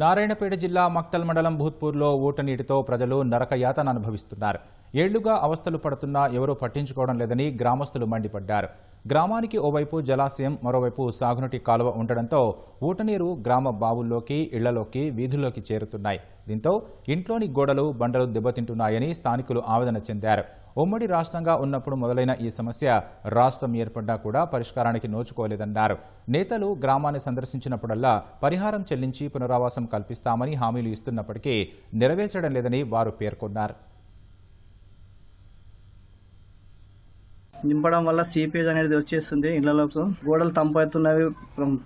నారాయణపేట జిల్లా మక్తల్ మండలం భూత్పూర్లో ఊటనీటితో ప్రజలు నరకయాతన అనుభవిస్తున్నారు. ఏళ్ళుగా అవస్థలు పడుతున్నా ఎవరూ పట్టించుకోవడం లేదని గ్రామస్తులు మండిపడ్డారు. గ్రామానికి ఓవైపు జలాశయం మరోవైపు సాగునీటి కాలువ ఉండడంతో ఊటనీరు గ్రామ బావుల్లోకి ఇళ్ళలోకి వీధుల్లోకి చేరుతున్నాయి. దీంతో ఇంట్లోని గోడలు బండలు దెబ్బతింటున్నాయని స్థానికులు ఆవేదన చెందారు. ఉమ్మడి రాష్ట్రంగా ఉన్నప్పుడు మొదలైన ఈ సమస్య రాష్ట్రం ఏర్పడ్డా కూడా పరిష్కారానికి నోచుకోలేదన్నారు. నేతలు గ్రామాన్ని సందర్శించినప్పుడల్లా పరిహారం చెల్లించి పునరావాసం కల్పిస్తామని హామీలు ఇస్తున్నప్పటికీ నెరవేర్చడం లేదని వారు పేర్కొన్నారు నింపడం వల్ల సీపేజ్ అనేది వచ్చేస్తుంది ఇళ్ళలోపు గోడలు తంపవుతున్నవి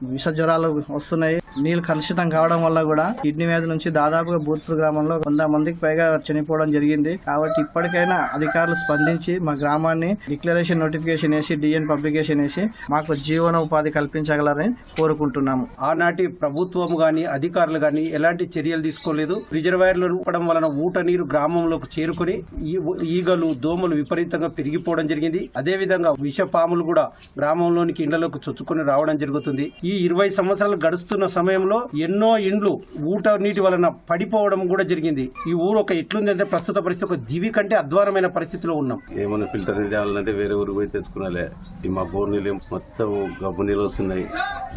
విష జ్వరాలు వస్తున్నాయి. నీళ్ళు కలుషితం కావడం వల్ల కూడా కిడ్నీ వ్యాధి నుంచి దాదాపుగా భూత్పూర్ గ్రామంలో వంద మందికి పైగా చనిపోవడం జరిగింది. కాబట్టి ఇప్పటికైనా అధికారులు స్పందించి మా గ్రామాన్ని డిక్లరేషన్ నోటిఫికేషన్ వేసి డిఎన్ పబ్లికేషన్ వేసి మాకు జీవన ఉపాధి కల్పించగలరని కోరుకుంటున్నాము. ఆనాటి ప్రభుత్వం గాని అధికారులు గాని ఎలాంటి చర్యలు తీసుకోలేదు. రిజర్వాయర్లు రూపడం వలన ఊట నీరు గ్రామంలోకి చేరుకుని ఈ- ఈగలు దోమలు విపరీతంగా పెరిగిపోవడం జరిగింది. అదే విధంగా విష పాములు కూడా గ్రామంలోనికి ఇండ్లలోకి చొచ్చుకొని రావడం జరుగుతుంది. ఈ ఇరవై సంవత్సరాలు గడుస్తున్న సమయంలో ఎన్నో ఇండ్లు ఊట నీటి వలన పడిపోవడం కూడా జరిగింది. ఈ ఊరు ఒక ఎట్లుందంటే ప్రస్తుత పరిస్థితి ఒక దివి కంటే అధ్వానమైన పరిస్థితిలో ఉన్నాం. ఏమైనా ఫిల్టర్ చేయాలంటే వేరే ఊరికి పోయి తెచ్చుకున్నాలే. ఈ మా బోర్ నీళ్ళు మొత్తం గబ్బు నీళ్ళు వస్తున్నాయి.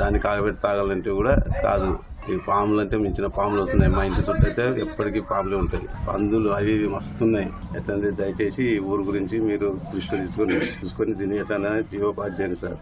దాన్ని కాగబెట్టి తాగాలంటే కూడా కాదు. ఈ పాములు అంటే మించిన పాములు వస్తున్నాయి. మా ఇంటి చుట్టూ అయితే ఎప్పటికీ పాములే ఉంటాయి. పందులు అవి ఇవి మస్తున్నాయి ఎట్లంటే దయచేసి ఈ ఊరు గురించి మీరు దృష్టి తీసుకొని చూసుకొని దీన్ని ఎట్లా జీవోపాధి సార్